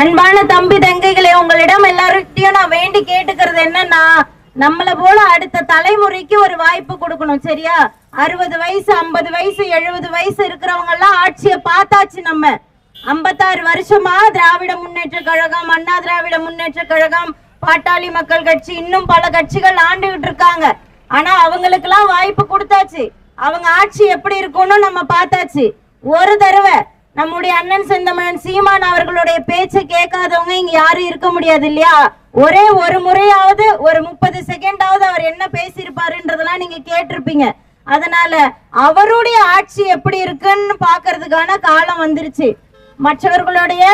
அன்பான தம்பி தங்கைகளே உங்களிடம் எல்லார்கிட்டையும் நான் வேண்டி கேட்டுக்கிறது என்னன்னா நம்மள போல அடுத்த தலைமுறைக்கு ஒரு வாய்ப்பு கொடுக்கணும் சரியா? அறுபது வயசு ஐம்பது வயசு எழுபது வயசு இருக்கிறவங்க எல்லாம் ஆட்சியை பார்த்தாச்சு நம்ம. ஐம்பத்தாறு வருஷமா திராவிட முன்னேற்ற கழகம் அண்ணா திராவிட முன்னேற்ற கழகம் பாட்டாளி மக்கள் கட்சி இன்னும் பல கட்சிகள் ஆண்டுகிட்டு இருக்காங்க. ஆனா அவங்களுக்கெல்லாம் வாய்ப்பு கொடுத்தாச்சு. அவங்க ஆட்சி எப்படி இருக்கும்னு நம்ம பார்த்தாச்சு. ஒரு தடவை நம்முடைய அண்ணன் செந்தமன் சீமான் அவர்களுடைய பேச்சை கேட்காதவங்க இங்க யாரும் இருக்க முடியாது இல்லையா? ஒரே ஒரு முறையாவது ஒரு முப்பது செகண்டாவது அவர் என்ன பேசியிருப்பாருன்றதெல்லாம் நீங்க கேட்டிருப்பீங்க. அதனால அவருடைய ஆட்சி எப்படி இருக்குன்னு பாக்குறதுக்கான காலம் வந்துருச்சு. மற்றவர்களுடைய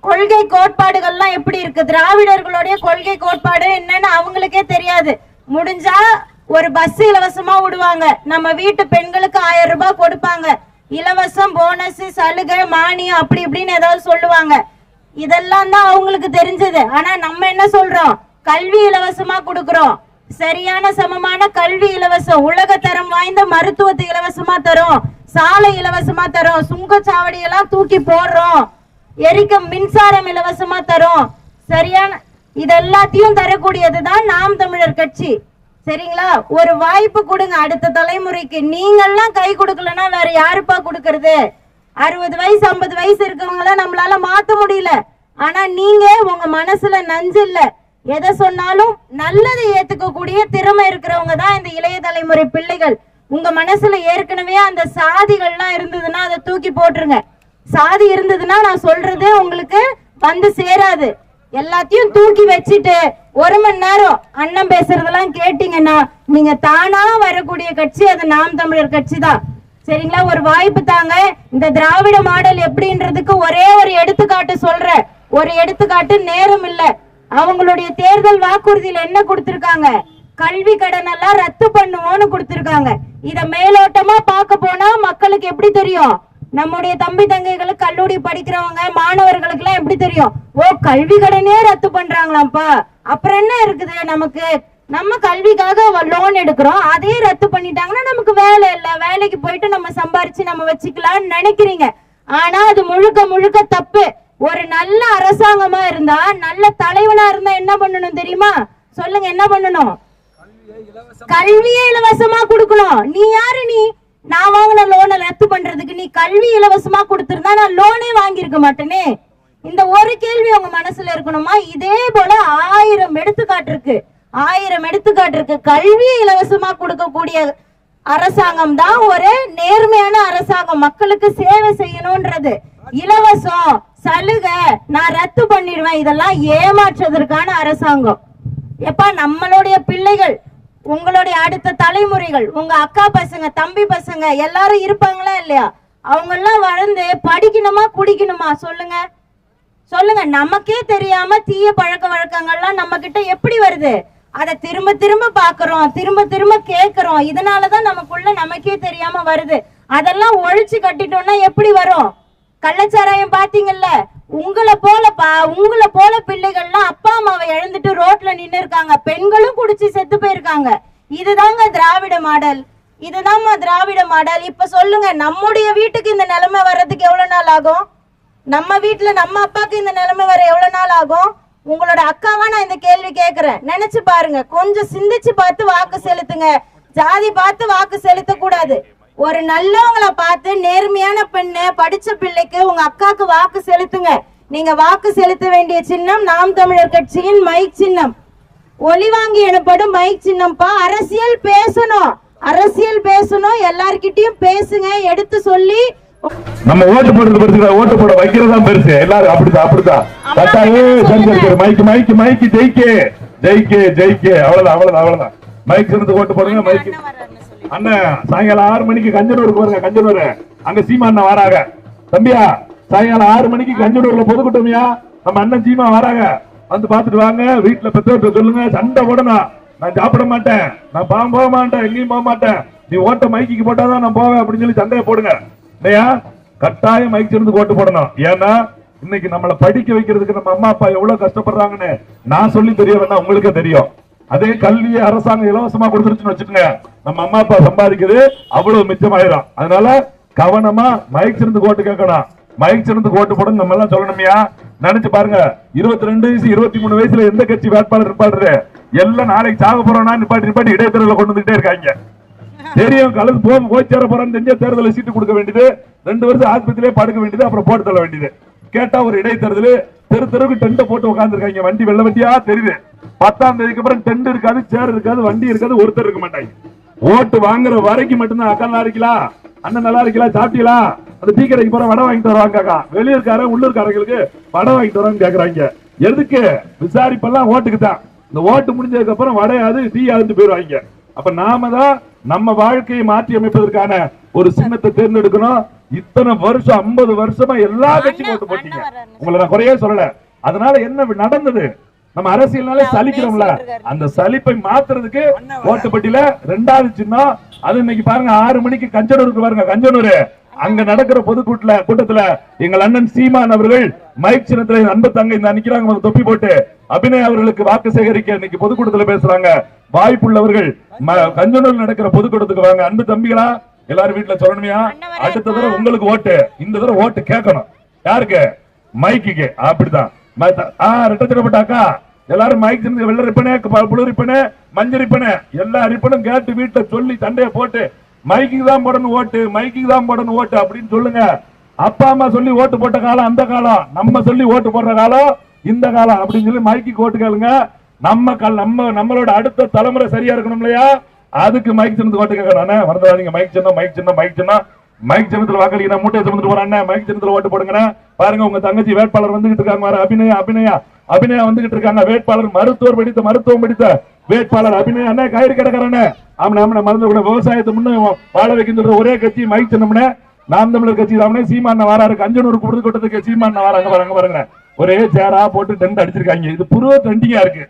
கொள்கை கோட்பாடுகள்லாம் எப்படி இருக்கு? திராவிடர்களுடைய கொள்கை கோட்பாடு என்னன்னு அவங்களுக்கே தெரியாது. முடிஞ்சா ஒரு பஸ் இலவசமா விடுவாங்க. நம்ம வீட்டு பெண்களுக்கு ஆயிரம் ரூபாய் கொடுப்பாங்க. இலவசம் போனஸ் சலுகை மானியம் அப்படி இப்படின்னு ஏதாவது சொல்லுவாங்க. இதெல்லாம் தான் அவங்களுக்கு தெரிஞ்சது. ஆனா நம்ம என்ன சொல்றோம்? கல்வி இலவசமா கொடுக்கறோம். சரியான சமமான கல்வி இலவசம். உலக தரம் வாய்ந்த மருத்துவத்தை இலவசமா தரும். சாலை இலவசமா தரோம். சுங்கச்சாவடி எல்லாம் தூக்கி போடுறோம். எரிக்க மின்சாரம் இலவசமா தரும். சரியான இது எல்லாத்தையும் தரக்கூடியதுதான் நாம் தமிழர் கட்சி. சரிங்களா? ஒரு வாய்ப்பு கொடுங்க. அடுத்த தலைமுறைக்கு. நீங்கள்லாம் கை கொடுக்கலன்னா வேற யாருப்பா கொடுக்கறது? அறுபது வயசு ஐம்பது வயசு இருக்கவங்க நம்மளால மாத்த முடியல. ஆனா நீங்க உங்க மனசுல நஞ்சு இல்ல. எதை சொன்னாலும் நல்லதை ஏத்துக்கக்கூடிய திறமை இருக்கிறவங்க தான் இந்த இளைய தலைமுறை பிள்ளைகள். உங்க மனசுல ஏற்கனவே அந்த சாதிகள்லாம் இருந்ததுன்னா அதை தூக்கி போட்டுருங்க. சாதி இருந்ததுன்னா நான் சொல்றது உங்களுக்கு வந்து சேராது. எல்லாத்தையும் தூக்கி வச்சுட்டு ஒரு மணி நேரம் அண்ணன் பேசுறதெல்லாம் கேட்டீங்கன்னா நீங்க தானா வரக்கூடிய கட்சி அது நாம் தமிழர் கட்சி தான் சரிங்களா? ஒரு வாய்ப்பு தாங்க. இந்த திராவிட மாடல் எப்படின்றதுக்கு ஒரே ஒரு எடுத்துக்காட்டு சொல்ற ஒரு எடுத்துக்காட்டு நேரம் இல்ல. அவங்களுடைய தேர்தல் வாக்குறுதியில என்ன கொடுத்திருக்காங்க? கல்வி கடன் எல்லாம் ரத்து பண்ணுவோம்னு கொடுத்திருக்காங்க. இத மேலோட்டமா பார்க்க போனா மக்களுக்கு எப்படி தெரியும்? நம்முடைய தம்பி தங்கைகளுக்கு கல்லூரி படிக்கிறவங்க மாணவர்களுக்கு எல்லாம் எப்படி தெரியும்? ஓ கல்வி கடனே ரத்து பண்றாங்களாம்ப்பா. அப்புறம் என்ன இருக்குது நமக்கு? நம்ம கல்விக்காக லோன் எடுக்கிறோம். அதே ரத்து பண்ணிட்டாங்கன்னா நமக்கு வேலை இல்லை. வேலைக்கு போயிட்டு நம்ம சம்பாரிச்சு நம்ம வச்சுக்கலாம்னு நினைக்கிறீங்க. ஆனா அது முழுக்க முழுக்க தப்பு. ஒரு நல்ல அரசாங்கமா இருந்தா நல்ல தலைவனா இருந்தா என்ன பண்ணணும் தெரியுமா? சொல்லுங்க என்ன பண்ணணும்? கல்வியே இலவசமா கொடுக்கணும். நீ யாரு நீ? நான் வாங்கின லோனை ரத்து பண்றதுக்கு நீ கல்வி இலவசமா கொடுத்திருந்தா நான் லோனே வாங்கியிருக்க மாட்டேனே. இந்த ஒரு கேள்வி உங்க மனசுல இருக்கணுமா? இதே போல ஆயிரம் எடுத்துக்காட்டு இருக்கு ஆயிரம் எடுத்துக்காட்டு இருக்கு கல்வியை இலவசமா கொடுக்கக்கூடிய அரசாங்கம் தான் ஒரு நேர்மையான அரசாங்கம். மக்களுக்கு சேவை செய்யணும்ன்றது இலவசம் சலுகை நான் ரத்து பண்ணிடுவேன். இதெல்லாம் ஏமாற்றுவதற்கான அரசாங்கம். எப்பா நம்மளுடைய பிள்ளைகள் உங்களுடைய அடுத்த தலைமுறைகள் உங்க அக்கா பசங்க தம்பி பசங்க எல்லாரும் இருப்பாங்களா இல்லையா? அவங்க எல்லாம் வளர்ந்து படிக்கணுமா குடிக்கணுமா? சொல்லுங்க. சொல்லுங்க. நமக்கே தெரியாம தீய பழக்க வழக்கங்கள்லாம் நம்ம கிட்ட எப்படி வருது? அதை திரும்ப திரும்ப பாக்குறோம் திரும்ப திரும்ப கேக்குறோம் இதனாலதான் நமக்குள்ள நமக்கே தெரியாம வருது. அதெல்லாம் ஒழிச்சு கட்டிட்டோம்னா எப்படி வரும்? கள்ளச்சாராயம் பாத்தீங்கல்ல உங்களை போலப்பா உங்களை போல பிள்ளைகள்லாம் அப்பா அம்மாவை இழந்துட்டு ரோட்ல நின்னு இருக்காங்க பெண்களும் குடிச்சு செத்து போயிருக்காங்க. இதுதாங்க திராவிட மாடல். இதுதான்மா திராவிட மாடல். இப்ப சொல்லுங்க நம்முடைய வீட்டுக்கு இந்த நிலைமை வர்றதுக்கு எவ்வளவு நாள் ஆகும்? நம்ம வீட்டுல நம்ம அப்பாக்கு இந்த நிலைமை வர எவ்வளவு நாள் ஆகும்? உங்களோட அக்காவா நான் இந்த கேள்வி கேக்குறேன். நினைச்சு பாருங்க. கொஞ்சம் சிந்திச்சு பார்த்து வாக்கு செலுத்துங்க. ஜாதி பார்த்து வாக்கு செலுத்த கூடாது ஒரு நல்லவங்கள பார்த்து நேர்மையான பெண்ணு படிச்ச பிள்ளைக்கு உங்க அக்காக்கு வாக்கு செலுத்துங்க. நீங்க வாக்கு செலுத்த வேண்டிய சின்னம் நாம் தமிழர் கட்சியின் மைக் சின்னம். ஒலி வாங்கி எனப்படும் மைக் சின்னம்ப்பா. அரசியல் பேசணும். அரசியல் பேசணும். எல்லார்கிட்டயும் பேசுங்க எடுத்து சொல்லி. நம்ம ஓட்டு போடுறது பெருசு கிடையாது. ஓட்டு போட வைக்கிறது பெருசு. எல்லாரும் அப்படிதான் அப்படிதான். கட்டாயே சஞ்சரிக்கிற மைக்கு மைக்கு மைக்கு ஜெயிக்க. ஜெயிக்க ஜெயிக்க. அவ்வளவுதான் அவ்வளவுதான் அவ்வளவுதான். மைக் சிறந்து ஓட்டு போடுங்க மைக்கு. அண்ணன் சாயங்காலம் ஆறு மணிக்கு கஞ்சனூருக்கு வருங்க கஞ்சனூர். அங்க சீமா அண்ணன் வராங்க. தம்பியா சாயங்காலம் ஆறு மணிக்கு கஞ்சனூர்ல பொதுக்கூட்டமியா? நம்ம அண்ணன் சீமா வராங்க. வந்து பாத்துட்டு வாங்க. வீட்டுல பெற்றோர்கிட்ட சொல்லுங்க. சண்டை போடணும். நான் சாப்பிட மாட்டேன். நான் பாவம் போக மாட்டேன். எங்கேயும் போக மாட்டேன். நீ ஓட்ட மைக்கிக்கு போட்டாதான் நான் போவேன் அப்படின்னு சொல்லி சண்டையை போடுங்க. இல்லையா? கட்டாயம் மைக் சிறந்து ஓட்டு போடணும். ஏன்னா இன்னைக்கு நம்மளை படிக்க வைக்கிறதுக்கு நம்ம அம்மா அப்பா எவ்வளவு கஷ்டப்படுறாங்கன்னு நான் சொல்லி தெரிய வேணா உங்களுக்கே தெரியும். அதே கல்வியை அரசாங்கம் இலவசமா கொடுத்துருச்சுன்னு வச்சுக்கோங்க. நம்ம அம்மா அப்பா சம்பாதிக்குது அவ்வளவு மிச்சமாயிரும். அதனால கவனமா மயக் சிறந்து கோட்டு கேட்கணும். மயக் சிறந்து கோட்டு போடணும் நம்ம எல்லாம் சொல்லணுமையா. நினைச்சு பாருங்க. இருபத்தி ரெண்டு வயசு இருபத்தி மூணு வயசுல எந்த கட்சி வேட்பாளர் நிப்பாடுறது எல்லாம் நாளைக்கு சாக போறோம்னா நிப்பாட்டி நிப்பாட்டி இடைத்தேர்தல கொண்டு வந்துட்டே இருக்காங்க. தெரியும் கலந்து போக போய் சேர போறான்னு தெரிஞ்ச தேர்தலில் சீட்டு கொடுக்க வேண்டியது. ரெண்டு வருஷம் ஆஸ்பத்திரியே படுக்க வேண்டியது அப்புறம் போட்டு தள்ள வேண்டியது. கேட்டா ஒரு இடைத்தேர்தல் தெரு தெருவுக்கு டென்ட் போட்டு உட்காந்துருக்காங்க வண்டி வெள்ள வண்டியா தெரியுது. பத்தாம் தேதிக்கு அப்புறம் டென்ட் இருக்காது சேர் இருக்காது வண்டி இருக்காது ஒருத்தர் இருக்க மாட்டாங்க. ஓட்டு வாங்குற வரைக்கும் மட்டும்தான் அக்கா நல்லா இருக்கலாம் அண்ணன் நல்லா இருக்கலாம் சாப்பிட்டீங்களா அந்த டீ கடைக்கு போற வடை வாங்கிட்டு வருவாங்க காக்கா வெளியூர்கார உள்ளூர்காரங்களுக்கு வடை வாங்கிட்டு வருவாங்க கேக்குறாங்க. எதுக்கு? விசாரிப்பெல்லாம் ஓட்டுக்கு தான். இந்த ஓட்டு முடிஞ்சதுக்கு அப்புறம் வடையாது டீ ஆகுது போயிருவாங்க. அப்ப நாம தான் நம்ம வாழ்க்கையை மாற்றி அமைப்பதற்கான ஒரு சின்னத்தை தேர்ந்தெடுக்கணும். இத்தனை வருஷம் 50 வருஷமா எல்லா கட்சியும் ஓட்டு போட்டீங்க. உங்களை நான் குறையே சொல்லல. அதனால என்ன நடந்தது? நம்ம அரசியல்னாலே சலிக்கிறோம்ல அந்த சலிப்பை மாத்துறதுக்கு ஓட்டுப்பட்டியில ரெண்டாவது சின்னம். அது இன்னைக்கு பாருங்க ஆறு மணிக்கு கஞ்சனூருக்கு பாருங்க கஞ்சனூர். அங்க நடக்கிற பொதுக்கூட்டல கூட்டத்துல எங்கள் அண்ணன் சீமான் அவர்கள் மைக் சின்னத்துல அன்பு தங்கை இந்த நிக்கிறாங்க தொப்பி போட்டு அபிநய் அவர்களுக்கு வாக்கு சேகரிக்க இன்னைக்கு பொதுக்கூட்டத்துல பேசுறாங்க. வாய்ப்புள்ளவர்கள் கஞ்சனூர்ல நடக்கிற பொதுக்கூட்டத்துக்கு வாங்க. அன்பு தம்பிகளா எல்லாரும் வீட்டுல சொல்லணுமையா? அடுத்த தடவை உங்களுக்கு ஓட்டு. இந்த தடவை ஓட்டு கேட்கணும். யாருக்கு? மைக்குக்கு. அப்படிதான் ரெட்டச்சிடப்பட்டாக்கா எல்லாரும் மைக் சின்ன வெள்ள ரிப்பனே புழு ரிப்பனே மஞ்சள் ரிப்பனே. எல்லா ரிப்பனும் கேட்டு வீட்டுல சொல்லி சண்டையை போட்டு மைக்கு தான் போடணும் ஓட்டு மைக்கு தான் போடணும் ஓட்டு அப்படின்னு சொல்லுங்க. அப்பா அம்மா சொல்லி ஓட்டு போட்ட காலம் அந்த காலம். நம்ம சொல்லி ஓட்டு போடுற காலம் இந்த காலம் அப்படின்னு சொல்லி மைக்கு ஓட்டு கேளுங்க. நம்ம கால் நம்ம நம்மளோட அடுத்த தலைமுறை சரியா இருக்கணும் இல்லையா? அதுக்கு மைக் சின்னது ஓட்டு கேட்கணும். மறந்துடாதீங்க. மைக் சின்னம் மைக் சின்னம் மைக் சின்னம். மைக் ஜனத்தில் வாக்களிக்கிற மூட்டை சுமந்துட்டு போறான் மைக் ஜனத்தில் ஓட்டு போடுங்க பாருங்க உங்க தங்கச்சி வேட்பாளர் வந்துகிட்டு இருக்காங்க. பாரு, அபிநயா அபிநயா அபிநயா வந்துகிட்டு இருக்காங்க. வேட்பாளர் மருத்துவர் படித்த மருத்துவம் படித்த வேட்பாளர் அபிநயா. அண்ணே கயிறு கிடக்கிறானே ஆமா ஆமா மறந்து கூட விவசாயத்தை முன்ன வாழ வைக்கின்ற ஒரே கட்சி மைக் சின்னம்னே நாம் தமிழர் கட்சி தாமனே சீமான வாராரு கஞ்சனூர் குடுத்து கூட்டத்துக்கு சீமான வாராங்க பாருங்க பாருங்க ஒரே சேரா போட்டு டென்ட் அடிச்சிருக்காங்க. இது புருவ ட்ரெண்டிங்கா இருக்கு.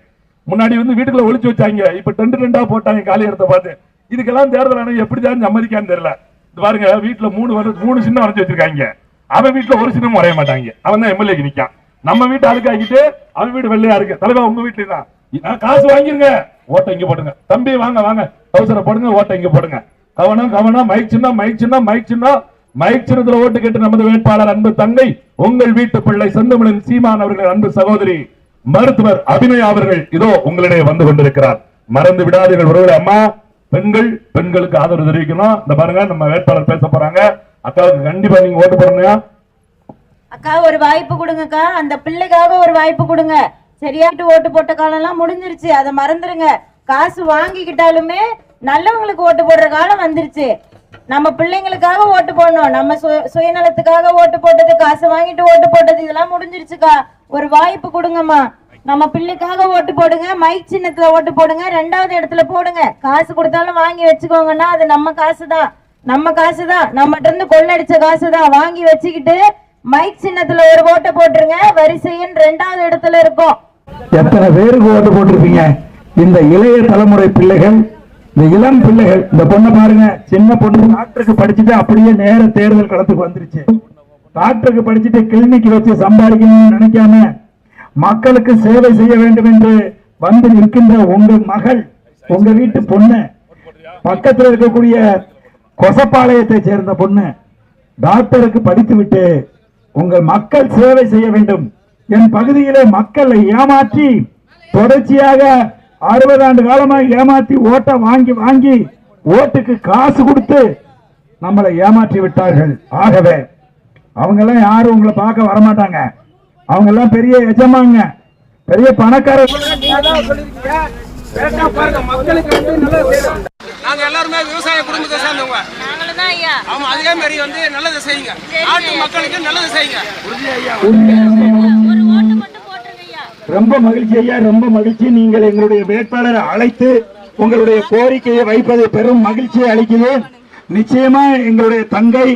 முன்னாடி வந்து வீட்டுக்குள்ள ஒளிச்சு வச்சாங்க. இப்ப டென்ட் டெண்டா போட்டாங்க. காலி இடத்த பார்த்து. இதுக்கெல்லாம் தேர்தல் ஆணையம் எப்படி தான் சம்மதிக்கான்னு தெரியல. பாருங்க வீட்டுல மூணு வர மூணு சின்னம் வரைஞ்சு வச்சிருக்காங்க. அவன் வீட்டுல ஒரு சின்னம் வரைய மாட்டாங்க. அவன் தான் எம்எல்ஏக்கு நிக்கான். நம்ம வீட்டு அழுக்காக்கிட்டு அவன் வீடு வெள்ளையா இருக்கு. தலைவா உங்க வீட்டுல தான். நான் காசு வாங்கிருங்க. ஓட்டை இங்க போடுங்க. தம்பி வாங்க வாங்க. அவசர போடுங்க ஓட்டை இங்க போடுங்க. கவனம் கவனம். மைக் சின்னம் மைக் சின்னம் மைக் சின்னம் மைக் சின்னத்துல ஓட்டு கேட்டு நமது வேட்பாளர் அன்பு தங்கை உங்கள் வீட்டு பிள்ளை செந்தமிழன் சீமான் அவர்கள் அன்பு சகோதரி மருத்துவர் அபிநயா அவர்கள் இதோ உங்களிடையே வந்து கொண்டிருக்கிறார். மறந்து விடாதீர்கள் ஒருவர் அம்மா. பெண்கள் பெண்களுக்கு ஆதரவு தெரிவிக்கணும். இந்த பாருங்க நம்ம வேட்பாளர் பேச போறாங்க. அக்காவுக்கு கண்டிப்பா நீங்க ஓட்டு போடணும் அக்கா ஒரு வாய்ப்பு கொடுங்கக்கா. அந்த பிள்ளைக்காக ஒரு வாய்ப்பு கொடுங்க. சரியாட்டு ஓட்டு போட்ட காலம் எல்லாம் முடிஞ்சிருச்சு. அதை மறந்துருங்க. காசு வாங்கிக்கிட்டாலுமே நல்லவங்களுக்கு ஓட்டு போடுற காலம் வந்துருச்சு. நம்ம பிள்ளைங்களுக்காக ஓட்டு போடணும். நம்ம சுயநலத்துக்காக ஓட்டு போட்டது காசு வாங்கிட்டு ஓட்டு போட்டது இதெல்லாம் முடிஞ்சிருச்சுக்கா. ஒரு வாய்ப்பு கொடுங்கம்மா. நம்ம பிள்ளைக்காக ஓட்டு போடுங்க மைக் சின்னத்துல ஓட்டு போடுங்க ரெண்டாவது இடத்துல போடுங்க. காசு கொடுத்தாலும் வாங்கி வச்சுக்கோங்கன்னா அது நம்ம காசு தான் நம்ம காசு தான் நம்மகிட்ட இருந்து கொள்ளடிச்ச காசு தான் வாங்கி வச்சுக்கிட்டு மைக் சின்னத்துல ஒரு ஓட்டை போட்டுருங்க. வரிசையின் ரெண்டாவது இடத்துல இருக்கும். எத்தனை பேருக்கு ஓட்டு போட்டிருப்பீங்க? இந்த இளைய தலைமுறை பிள்ளைகள் இந்த இளம் பிள்ளைகள் இந்த பொண்ணை பாருங்க. சின்ன பொண்ணு டாக்டருக்கு படிச்சுட்டு அப்படியே நேர தேர்தல் களத்துக்கு வந்துருச்சு. டாக்டருக்கு படிச்சுட்டு கிளினிக் வச்சு சம்பாதிக்கணும்னு நினைக்காம மக்களுக்கு சேவை செய்ய வேண்டும் என்று வந்து நிற்கின்ற உங்க மகள் உங்க வீட்டு பொண்ணு பக்கத்தில் இருக்கக்கூடிய கொசப்பாளையத்தை சேர்ந்த பொண்ணு டாக்டருக்கு படித்துவிட்டு உங்கள் மக்கள் சேவை செய்ய வேண்டும். என் பகுதியிலே மக்களை ஏமாற்றி தொடர்ச்சியாக அறுபது ஆண்டு காலமாக ஏமாற்றி ஓட்டை வாங்கி வாங்கி ஓட்டுக்கு காசு கொடுத்து நம்மளை ஏமாற்றி விட்டார்கள். ஆகவே அவங்கெல்லாம் யாரும் உங்களை பார்க்க வரமாட்டாங்க. அவங்க எல்லாம் பெரிய எஜமாங்க. பெரிய பணக்காரர். நாங்க எல்லாருமே விவசாய குடும்பத்தை சேர்ந்தவங்க. ஆமா அதே மாதிரி வந்து நல்லதை செய்யுங்க. நாட்டு மக்களுக்கு நல்லது செய்யுங்க. ரொம்ப மகிழ்ச்சி ஐயா ரொம்ப மகிழ்ச்சி. நீங்கள் எங்களுடைய வேட்பாளரை அழைத்து உங்களுடைய கோரிக்கையை வைப்பது பெரும் மகிழ்ச்சியை அளிக்குது நிச்சயமா எங்களுடைய தங்கை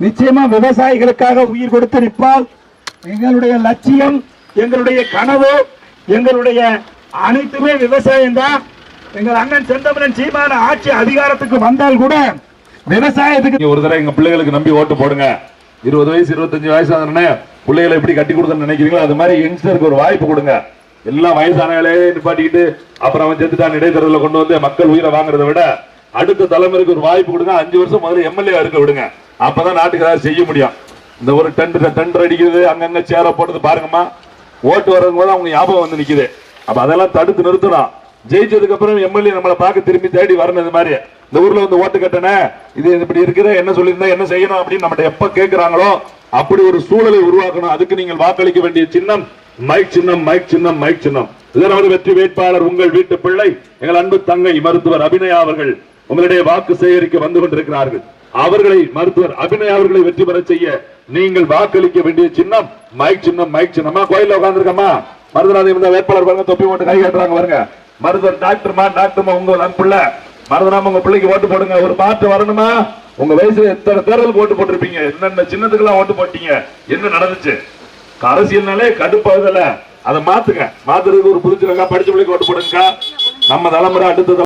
நிச்சயமா விவசாயிகளுக்காக உயிர் கொடுத்து நிற்பால் எங்களுடைய லட்சியம் எங்களுடைய கனவு எங்களுடைய அனைத்துமே விவசாயம் தான். எங்கள் அண்ணன் செந்தமரன் சீமான ஆட்சி அதிகாரத்துக்கு வந்தால் கூட விவசாயத்துக்கு ஒரு தடவை எங்க பிள்ளைகளுக்கு நம்பி ஓட்டு போடுங்க. இருபது வயசு இருபத்தஞ்சு வயசு ஆனே பிள்ளைகளை எப்படி கட்டி கொடுக்கணும்னு நினைக்கிறீங்களோ அது மாதிரி யங்ஸ்டருக்கு ஒரு வாய்ப்பு கொடுங்க. எல்லாம் வயசானவங்களே நிப்பாட்டிக்கிட்டு அப்புறம் அவன் செத்துட்டான் இடைத்தேர்தலில் கொண்டு வந்து மக்கள் உயிரை வாங்குறதை விட அடுத்த தலைமுறைக்கு ஒரு வாய்ப்பு கொடுங்க. அஞ்சு வருஷம் முதல்ல எம்எல்ஏ இருக்க விடுங்க. அப்பதான் நாட்டுக்கு ஏதாவது செய்ய முடியும். இந்த ஒரு டெண்டர் டெண்டர் அடிக்கிறது அங்கங்க சேர போடுறது பாருங்கம்மா. ஓட்டு வர்றவங்க போது அவங்க ஞாபகம் வந்து நிக்குது. அப்ப அதெல்லாம் தடுத்து நிறுத்தணும். ஜெயிச்சதுக்கு அப்புறம் எம்எல்ஏ நம்மளை பார்க்க திரும்பி தேடி வரணும் இது மாதிரி. இந்த ஊர்ல வந்து ஓட்டு கட்டணே இது இப்படி இருக்குது என்ன சொல்லியிருந்தா என்ன செய்யணும் அப்படின்னு நம்மகிட்ட எப்ப கேட்கிறாங்களோ அப்படி ஒரு சூழலை உருவாக்கணும். அதுக்கு நீங்கள் வாக்களிக்க வேண்டிய சின்னம் மைக் சின்னம் மைக் சின்னம் மைக் சின்னம். இதனாவது வெற்றி வேட்பாளர் உங்கள் வீட்டு பிள்ளை எங்கள் அன்பு தங்கை மருத்துவர் அபிநயா அவர்கள் உங்களுடைய வாக்கு சேகரிக்க வந்து கொண்டிருக்கிறார்கள். அவர்களை மருத்துவர் அபிநய அவர்களை வெற்றி பெற செய்ய நீங்கள் வாக்களிக்க வேண்டிய சின்னம் மைக் சின்னம் மைக் சின்னமா கோயில உட்காந்துருக்கமா மருதநாதன் வேட்பாளர் பாருங்க தொப்பி போட்டு கை கட்டுறாங்க பாருங்க. மருத்துவர் டாக்டர்மா டாக்டர்மா உங்க அன்புள்ள மருதநாம உங்க பிள்ளைக்கு ஓட்டு போடுங்க. ஒரு பாட்டு வரணுமா? உங்க வயசுல எத்தனை தேர்தல் ஓட்டு போட்டிருப்பீங்க? என்னென்ன சின்னத்துக்கெல்லாம் ஓட்டு போட்டீங்க? என்ன நடந்துச்சு? அரசியல்னாலே கடுப்பாகுதுல அதை மாத்துங்க. மாத்துறதுக்கு ஒரு புரிஞ்சுக்கா படிச்ச பிள்ளைக்கு ஓட்டு போடுங்க நம்ம தலைமுறை அடுத்த